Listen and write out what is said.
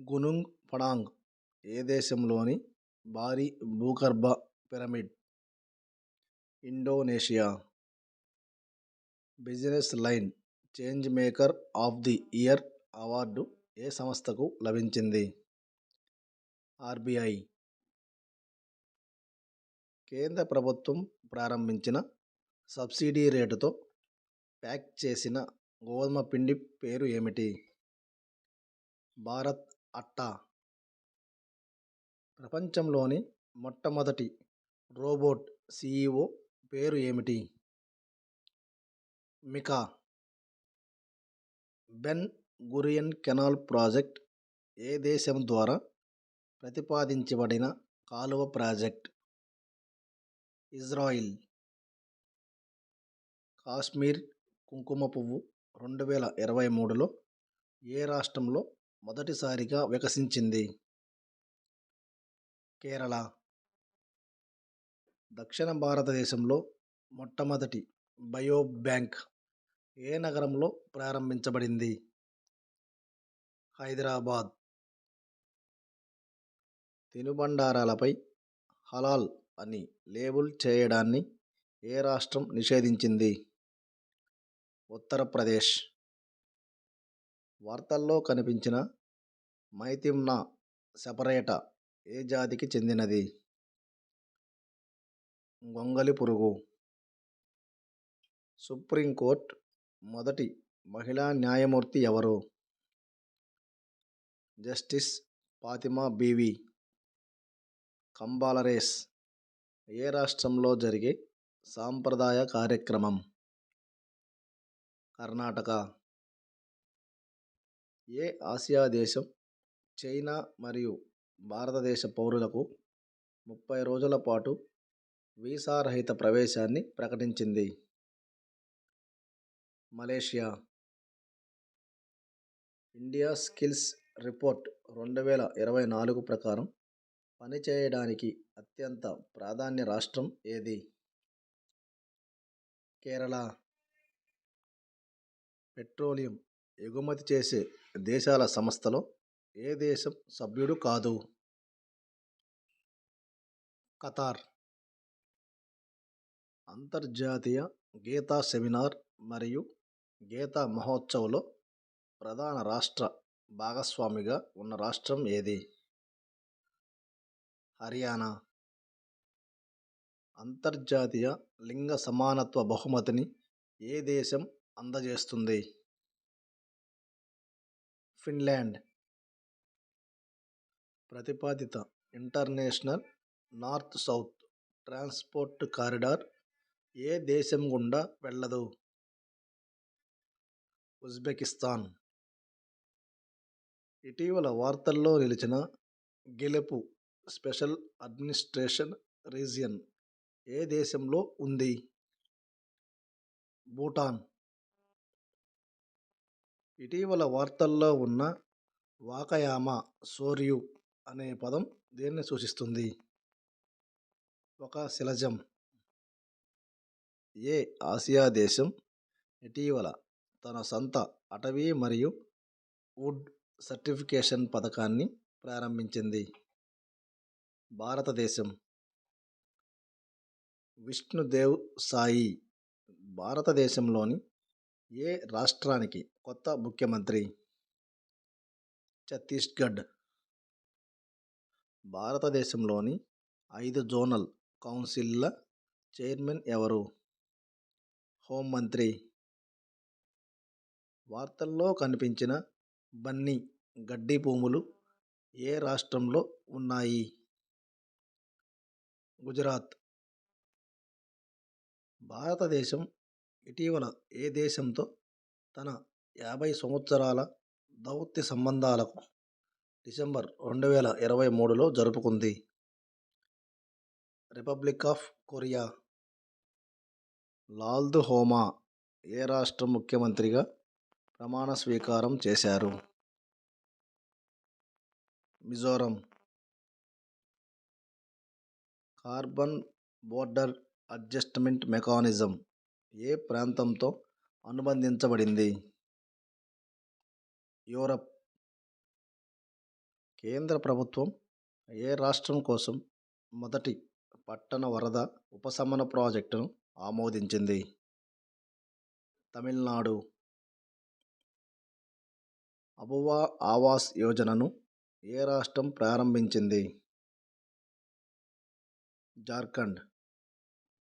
గునుంగ్ Padang ఏ దేశంలోని భారీ భూగర్భ pyramid? Indonesia. Business line change maker of the year award ఏ సంస్థకు లభించింది? ఆర్బీఐ. కేంద్ర ప్రభుత్వం ప్రారంభించిన సబ్సిడీ రేటుతో ప్యాక్ చేసిన గోధుమ పిండి పేరు ఏమిటి? భారత్ అట్టా. ప్రపంచంలోని మొట్టమొదటి రోబోట్ సిఇఓ పేరు ఏమిటి? Mika. Ben Gurion canal project ఏ దేశం ద్వారా ప్రతిపాదించబడిన కాలువ ప్రాజెక్ట్? ఇజ్రాయిల్. కాశ్మీర్ కుంకుమ పువ్వు రెండు వేల ఇరవై మూడులో ఏ రాష్ట్రంలో మొదటిసారిగా వికసించింది కేరళ. దక్షిణ భారతదేశంలో మొట్టమొదటి బయో బ్యాంక్ ఏ నగరంలో ప్రారంభించబడింది? హైదరాబాద్. తినుబండారాలపై హలాల్ అని లేబుల్ చేయడాన్ని ఏ రాష్ట్రం నిషేధించింది? ఉత్తరప్రదేశ్. వార్తల్లో కనిపించిన మైతిమ్నా సెపరేటా ఏ జాతికి చెందినది? గొంగళి పురుగు. సుప్రీంకోర్టు మొదటి మహిళా న్యాయమూర్తి ఎవరు? జస్టిస్ ఫాతిమా బీవీ. కంబాల రేస్. ఏ రాష్ట్రంలో జరిగే సాంప్రదాయ కార్యక్రమం? కర్ణాటక. ఏ ఆసియా దేశం చైనా మరియు భారతదేశ పౌరులకు ముప్పై రోజుల పాటు వీసా రహిత ప్రవేశాన్ని ప్రకటించింది. మలేషియా ఇండియా స్కిల్స్ రిపోర్ట్ రెండు వేల ఇరవై నాలుగు ప్రకారం పనిచేయడానికి అత్యంత ప్రాధాన్య రాష్ట్రం ఏది? కేరళ పెట్రోలియం ఎగుమతి చేసే దేశాల సంస్థలో ఏ దేశం సభ్యుడు కాదు. ఖతార్ అంతర్జాతీయ గీతా సెమినార్ మరియు గీతా మహోత్సవ్లో ప్రధాన రాష్ట్ర భాగస్వామిగా ఉన్న రాష్ట్రం ఏది? హర్యానా అంతర్జాతీయ లింగ సమానత్వ బహుమతిని ఏ దేశం అందజేస్తుంది? ఫిన్లాండ్. ప్రతిపాదిత international north south transport corridor ఏ దేశం గుండా వెళ్ళదు? ఉజ్బెకిస్తాన్. ఇటీవల వార్తల్లో నిలిచిన గెలుపు స్పెషల్ అడ్మినిస్ట్రేషన్ రీజియన్ ఏ దేశంలో ఉంది? భూటాన్. ఇటీవల వార్తల్లో ఉన్న వాకయామా సోర్యు అనే పదం దేన్ని సూచిస్తుంది? ఒక శిలజం. ఏ ఆసియా దేశం ఇటీవల తన సొంత అటవీ మరియు వుడ్ సర్టిఫికేషన్ పథకాన్ని ప్రారంభించింది. భారతదేశం. విష్ణుదేవ్ సాయి భారతదేశంలోని ఏ రాష్ట్రానికి కొత్త ముఖ్యమంత్రి ఛత్తీస్గఢ్. భారతదేశంలోని ఐదు జోనల్ కౌన్సిల్ల చైర్మన్ ఎవరు? హోంమంత్రి వార్తల్లో కనిపించిన బన్నీ గడ్డి భూములు ఏ రాష్ట్రంలో ఉన్నాయి? గుజరాత్. భారతదేశం ఇటీవల ఏ దేశంతో తన యాభై సంవత్సరాల దౌత్య సంబంధాలకు డిసెంబర్ రెండు వేల ఇరవై మూడులో జరుపుకుంది. Republic of Korea. లాల్దుహోమా ఏ రాష్ట్ర ముఖ్యమంత్రిగా ప్రమాణ స్వీకారం చేశారు? Mizoram. Carbon border adjustment mechanism ఏ ప్రాంతంతో అనుబంధించబడింది? యూరప్. కేంద్ర ప్రభుత్వం ఏ రాష్ట్రం కోసం మొదటి పట్టణ వరద ఉపశమన ప్రాజెక్టును ఆమోదించింది? తమిళనాడు. అబువా ఆవాస్ యోజనను ఏ రాష్ట్రం ప్రారంభించింది? జార్ఖండ్.